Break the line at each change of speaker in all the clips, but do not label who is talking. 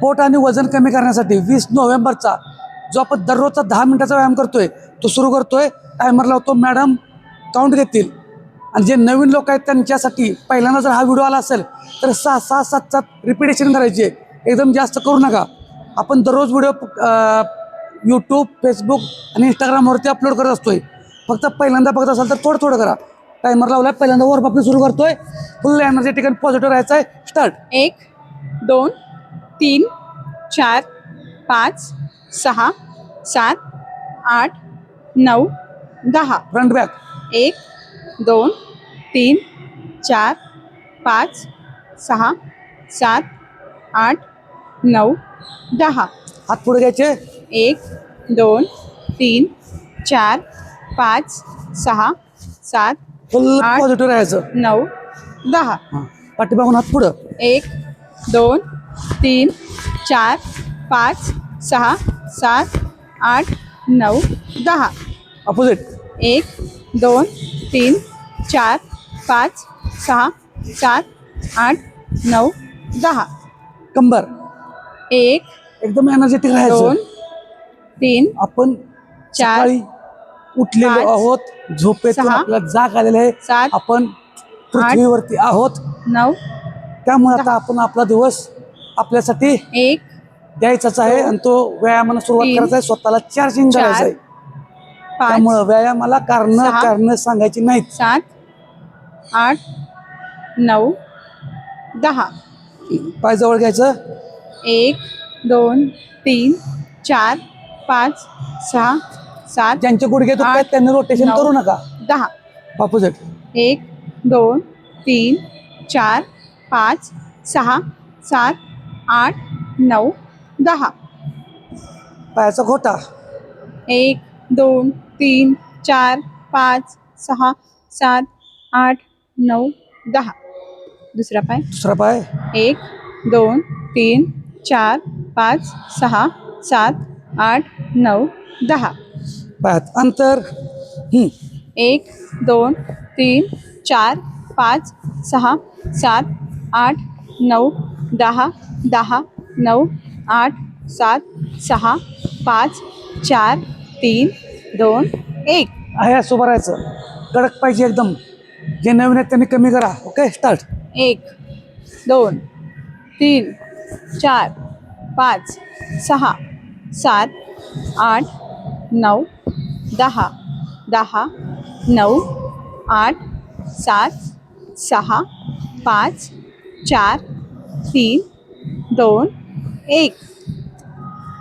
पोट आणि वजन कमी करण्यासाठी वीस नोव्हेंबरचा जो आपण दररोजचा दहा मिनिटाचा व्यायाम करतोय तो सुरू करतोय. टायमर लावतो. मॅडम काउंट घेतील. आणि जे नवीन लोक आहेत त्यांच्यासाठी पहिल्यांदा जर हा व्हिडिओ आला असेल तर सहा सहा सात सात रिपिटेशन करायची. आहे एकदम जास्त करू नका. आपण दररोज व्हिडिओ यूट्यूब फेसबुक आणि इंस्टाग्रामवरती अपलोड करत असतोय. फक्त पहिल्यांदा बघत असाल तर थोडं थोडं करा. टायमर लावलाय पहिल्यांदा वर सुरू करतोय. फुल एनर्जेटिक आणि पॉझिटिव्ह राहायचं आहे स्टार्ट
एक दोन तीन चार पाच सहा सात आठ नऊ दहा.
फ्रंट बॅक
एक दोन तीन चार पाच सहा सात आठ नऊ दहा.
हात पुढे घ्यायचे.
एक दोन तीन चार पाच सहा सात
फुल
आठ.
पॉझिटिव्ह राहायचं.
नऊ दहा.
पाठीमागून हात पुढं.
एक दोन तीन चार पाच सहा सात आठ नऊ दहा.
अपोजिट.
एक दोन तीन चार पाच सहा सात आठ नऊ दहा.
कंबर.
एक
एकदम एनर्जेटिक
दोन
राहायचं
तीन
आपण
चार,
सकाळी उठलेलो
पाच,
आहोत झोपेतून
सहा,
आपल्याला जाग आलेले आहे.
सात,
आपण पृथ्वीवरती आहोत.
नऊ
त्यामुळे आता आपण आपला दिवस आपल्यासाठी
एक
द्यायचाच आहे आणि तो व्यायामाला सुरुवात
तीन,
करायचा आहे. स्वतःला चार्जिंग
चार,
करायचं आहे.
पाच
त्यामुळं व्यायामाला कारण
सहा,
कारण सांगायची नाहीत.
सात आठ नऊ दहा.
पाय जवळ घ्यायचं.
एक दोन तीन चार पाच सहा सात
ज्यांचे गुडघे दुखत आहेत
आठ,
त्यांनी रोटेशन
नऊ.
करू नका.
दहा.
ऑपोजिट
एक दोन तीन चार पाच सहा सात आठ नऊ दहा.
पायाचा घोटा.
एक दोन तीन चार पाच सहा सात आठ नऊ दहा. दुसरा पाय.
दुसरा पाय.
एक दोन तीन चार पाच सहा सात आठ नऊ दहा.
पायात अंतर.
एक दोन तीन चार पाच सहा सात आठ नऊ दहा दहा नऊ आठ सात सहा पाच चार तीन दोन एक.
आहे असं उभं राहायचं कडक पाहिजे एकदम. जे नवीन आहेत त्यांनी कमी करा. ओके स्टार्ट
एक दोन तीन चार पाच सहा सात आठ नऊ दहा दहा नऊ आठ सात सहा पाच चार तीन दोन एक.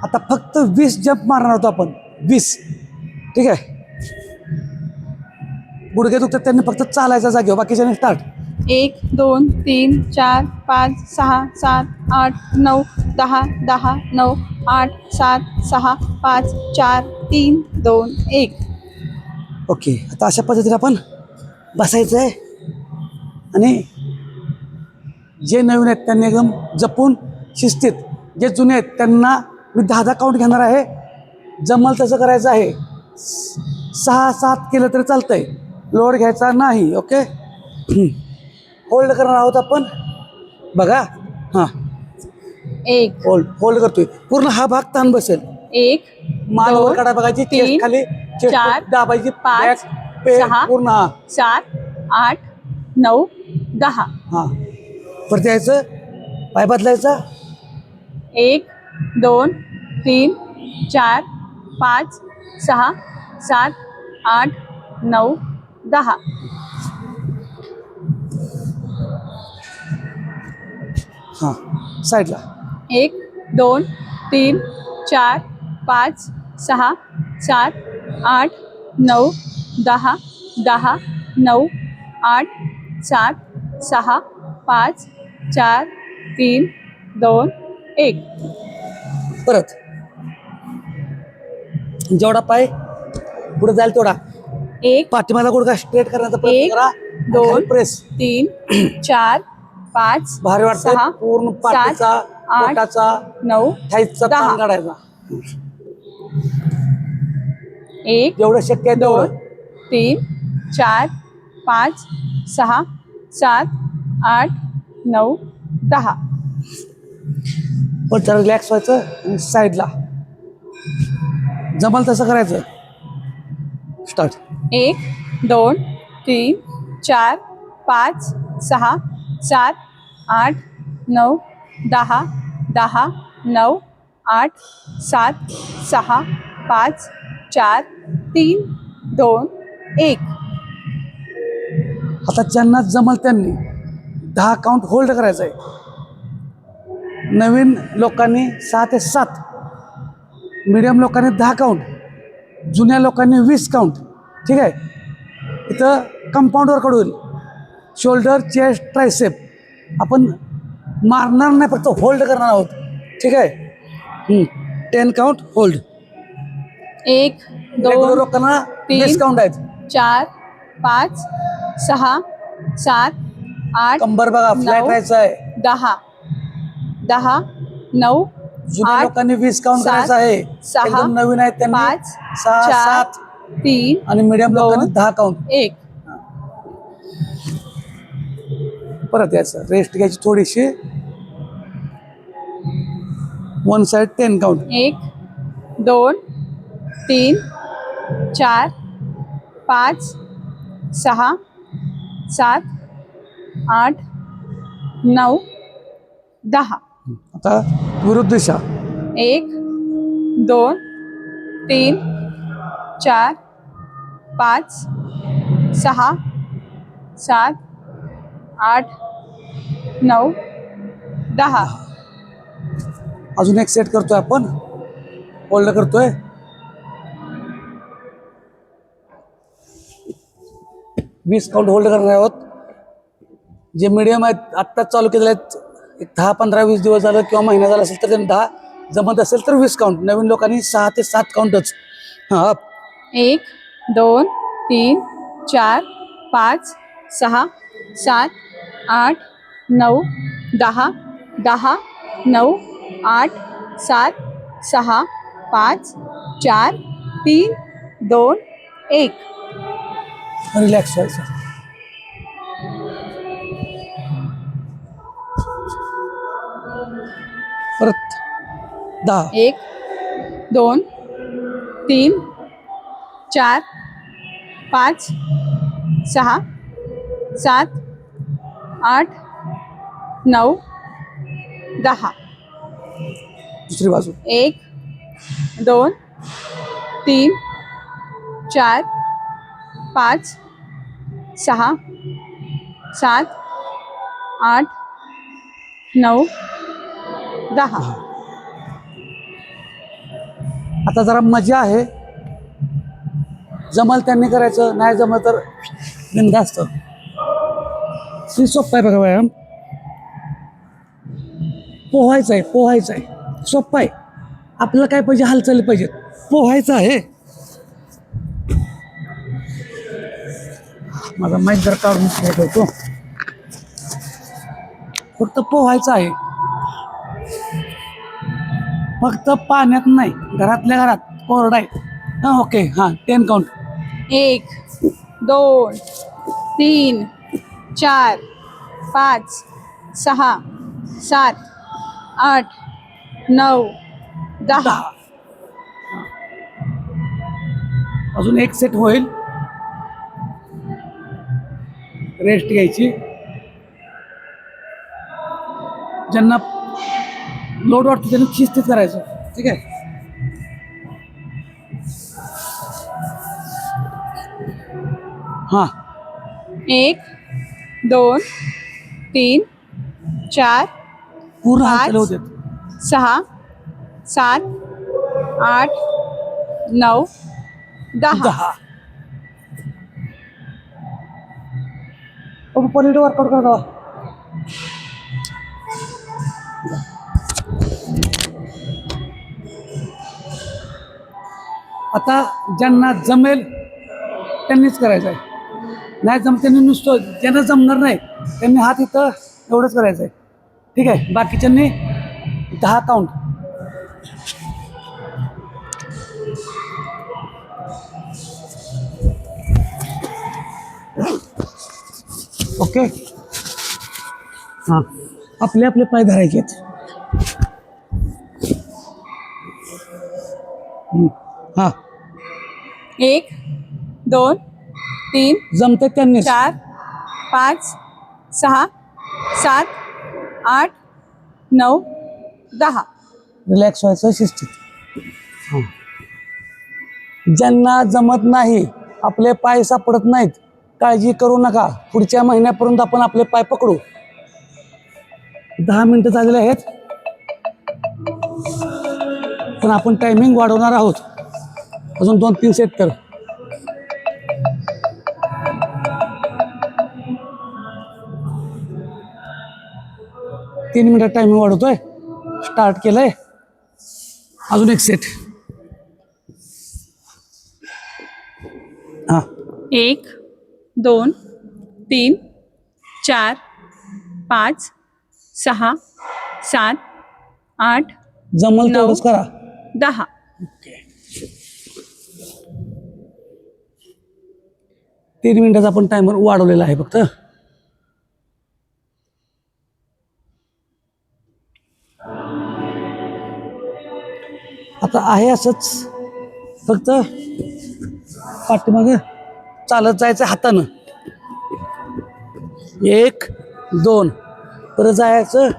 आता फक्त वीस जंप मारणार होतो आपण. वीस. ठीक आहे? गुडघे दुखतात त्यांनी फक्त चालायचा जागेवर. बाकीच्याने स्टार्ट
एक दोन तीन चार पाच सहा सात आठ नऊ दहा दहा नऊ आठ सात सहा पाच चार तीन दोन एक.
ओके. आता अशा पद्धतीने आपण बसायचं आहे आणि जे नवीन आहेत त्यांनी एकदम जपून शिस्तीत जे जुने आहेत त्यांना मी दहा दहा काउंट घेणार आहे. जमल तसं करायचं आहे. सहा सात केलं तरी चालतंय. लोड घ्यायचा नाही ओके? होल्ड करणार आहोत आपण. बघा. हां.
एक.
होल्ड होल्ड करतोय. पूर्ण हा भाग ताण बसेल.
एक
मान वर
दोन,
काढा बघायची
तीन,
खाली
चार,
दाबायची
पाच,
पे. पूर्ण
सात आठ नऊ दहा.
हां. परत यायचं पाय बदलायचा?
एक दोन तीन चार पाच सहा सात आठ नऊ दहा.
हां साईडला.
एक दोन तीन चार पाच सहा सात आठ नऊ दहा दहा नऊ आठ सात सहा पाच चार तीन दोन एक.
परत. जेवढा पाय पुढे जाईल तेवढा.
एक
पाठीमाला गुडघा स्ट्रेट करण्याचा प्रयत्न
एक,
करा
दोन,
प्रेस
तीन चार पाच
भारी वाटतं
सहा,
पूर्ण पाठीचा
सात, आठ,
पोटाचा
नऊ
थाईचा
दहा.
ताण काढायचा.
एक
जेवढं शक्य आहे
दोन तीन चार पाच सहा सात आठ नऊ दहा.
पण जरा रिलॅक्स व्हायचं साईडला जमल तसं करायचं. स्टार्ट
एक दोन तीन चार पाच सहा सात आठ नऊ दहा दहा नऊ आठ सात सहा पाच चार तीन दोन एक.
आता ज्यांना जमल त्यांनी. दहा काउंट होल्ड करायचं आहे. नवीन लोकांनी सहा ते सात मीडियम लोकांनी दहा काउंट जुन्या लोकांनी वीस काउंट ठीक आहे? इथं कंपाऊंड वर्कआउट होईल शोल्डर चेस्ट ट्रायसेप आपण मारणार नाही फक्त होल्ड करणार आहोत. ठीक आहे? टेन काउंट होल्ड
एक दोन
लोकांना. वीस काउंट आहेत.
चार पाच सहा सात आठ
कंबर बघा फ्लॅट. राहायचं आहे
दहा. दहा नऊ
जुन्या
आठ,
लोकांनी वीस काउंट
सात,
करायचं आहे.
सहा,
एकदम नवीन आहेत त्यांनी.
पाच
सहा
चार
सात.
तीन
आणि मीडियम
दोन,
लोकांनी दहा काउंट
एक.
परत यायचं. रेस्ट घ्यायची थोडीशी. वन साइड टेन काउंट
एक दोन तीन चार पाच सहा सात आठ नऊ दहा.
आता विरुद्ध दिशा
एक दोन तीन चार पाच सहा सात आठ नऊ दहा.
अजून एक सेट करतोय आपण. होल्ड करतोय. वीस काउंट होल्ड करणार आहोत. जे मिडियम आहेत आत्ताच चालू केलेले आहेत एक दहा पंधरा वीस दिवस झालं किंवा महिना झाला असेल तर त्यांनी दहा जमत असेल तर वीस काउंट नवीन लोकांनी सहा ते सात काउंटच हां.
एक दोन तीन चार पाच सहा सात आठ नऊ दहा दहा नऊ आठ सात सहा पाच चार तीन दोन एक.
रिलॅक्स व्हायचं. परत. दहा.
एक दोन तीन चार पाच सहा सात आठ नऊ दहा.
दुसरी बाजू.
एक दोन तीन चार पाच सहा सात आठ नऊ दहा.
आता जरा मजा आहे. जमल त्यांनी करायचं नाही जमल तर बिंदास्त ती सोप्पा आहे बघा व्यायाम. पोहायचं आहे पोहायचं आहे. सोप्पा आहे. आपल्याला काय पाहिजे हालचाली पाहिजेत. पोहायचं आहे. माझा माहीत जर काढून ठेवतो. फक्त पोहायचं आहे. फक्त पाण्यात नाही घरातल्या घरात कोरडा आहे. हां ओके हां टेन काउंट
एक दोन तीन चार पाच सहा सात आठ नऊ दहा.
दहा. अजून एक सेट होईल. रेस्ट घ्यायची. ज्यांना लोड वाटतं त्यांनी शिस्तीत करायचं. ठीक आहे? हां.
एक दोन तीन चार
पूर्ण
पाच.
हालचाली होते.
सहा सात आठ नऊ दहा.
दहा. पॉलिटी वर्कआउट करा. आता ज्यांना जमेल त्यांनीच करायचं आहे नाही जम त्यांनी नुसतं ज्यांना जमणार नाही त्यांनी हात इथं एवढंच करायचं आहे ठीक आहे बाकीच्यांनी दहा काउंट ओके. हां आपले आपले पाय धरायचे आहेत हं.
एक दोन तीन
जमते त्यांनी
चार पाच सहा सात आठ नऊ दहा.
रिलॅक्स व्हायचं शिस्तीत हां. ज्यांना जमत नाही आपले पाय सापडत नाहीत काळजी करू नका. पुढच्या महिन्यापर्यंत आपण आपले पाय पकडू. दहा मिनिटं झालेले आहेत. पण आपण टायमिंग वाढवणार आहोत. अजून दोन तीन सेट तर तीन मिनिटात टायमिंग वाढवतोय. स्टार्ट केलंय. अजून एक सेट हां.
एक दोन तीन चार पाच सहा सात आठ
जमल. तेवढंच करा.
दहा.
तीन मिनिटाचा आपण टायमर वाढवलेला आहे फक्त. आता आहे असंच फक्त पाठीमागे चालत जायचं हातानं. एक दोन परत जायचं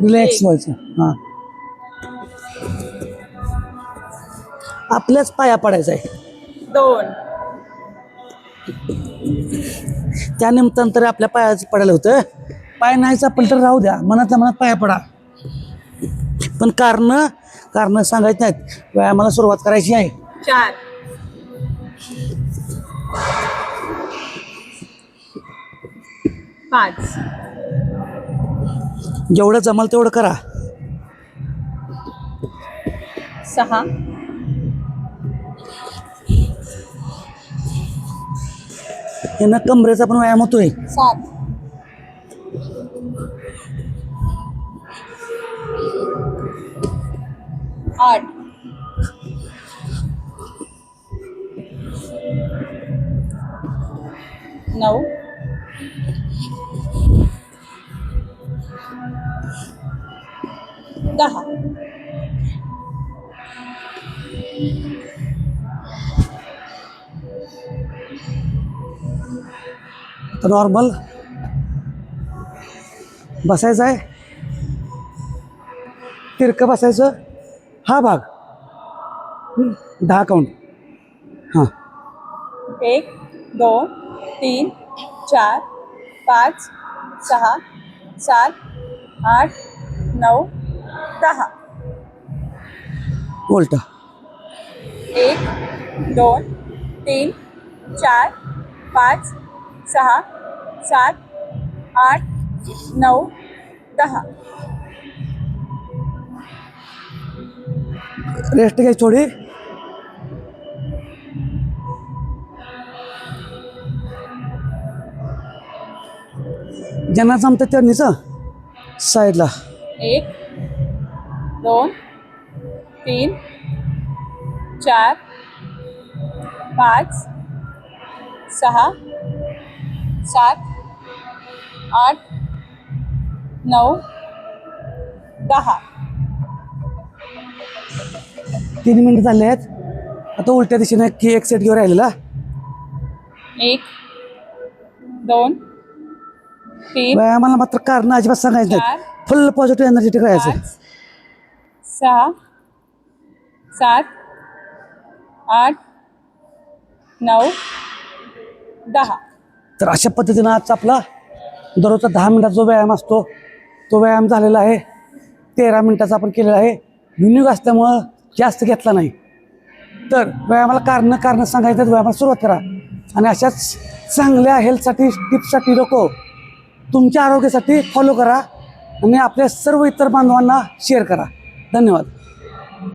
रिलॅक्स. व्हायचं. हां. आपल्याच पाया पडायचं आहे.
दोन.
त्या निमित्तानं तरी आपल्या पायाचं पडायला होतं. पाय नाही सापडलं तर राहू द्या. मनातल्या मनात पाया पडा. पण कारण कारण सांगायची नाहीत. व्यायामाला सुरुवात करायची आहे.
चार. पाच.
जेवढं जमल तेवढं करा.
सहा.
यांना कमरेचा पण व्यायाम होतोय.
आठ. नऊ. दहा.
नॉर्मल. बसायचं आहे. तिरकं बसायचं. हा भाग. दहा काउंट हां.
एक दोन तीन चार पाच सहा सात आठ नऊ दहा.
उलटा.
एक दोन तीन चार पाच सहा सात आठ नऊ दहा
रेस्ट घ्यायची थोडी ज्यांना जमतं त्यांनीच हं. साईडला
एक दोन तीन चार पाच सहा सात आठ नऊ दहा.
तीन मिनिटं झाले आहेत. आता उलट्या दिशेने की एक सेट घेऊन राहिलेला.
एक दोन तीन
व्यायामाला मात्र कारण अजिबात सांगायचं नाही फुल पॉझिटिव्ह एनर्जेटिक राहायचं
सहा सात आठ नऊ दहा.
तर अशा पद्धतीनं आजचा आपला दररोजचा दहा मिनिटाचा जो व्यायाम असतो तो व्यायाम झालेला आहे. तेरा मिनिटाचा आपण केलेला आहे. युनिक असल्यामुळं जास्त घेतला नाही. तर व्यायामाला कारणं कारणं सांगायचं तर व्यायामाला सुरुवात करा. आणि अशाच चांगल्या हेल्थसाठी टिप्ससाठी लोक तुमच्या आरोग्यासाठी फॉलो करा. आणि आपल्या सर्व इतर बांधवांना शेअर करा. धन्यवाद.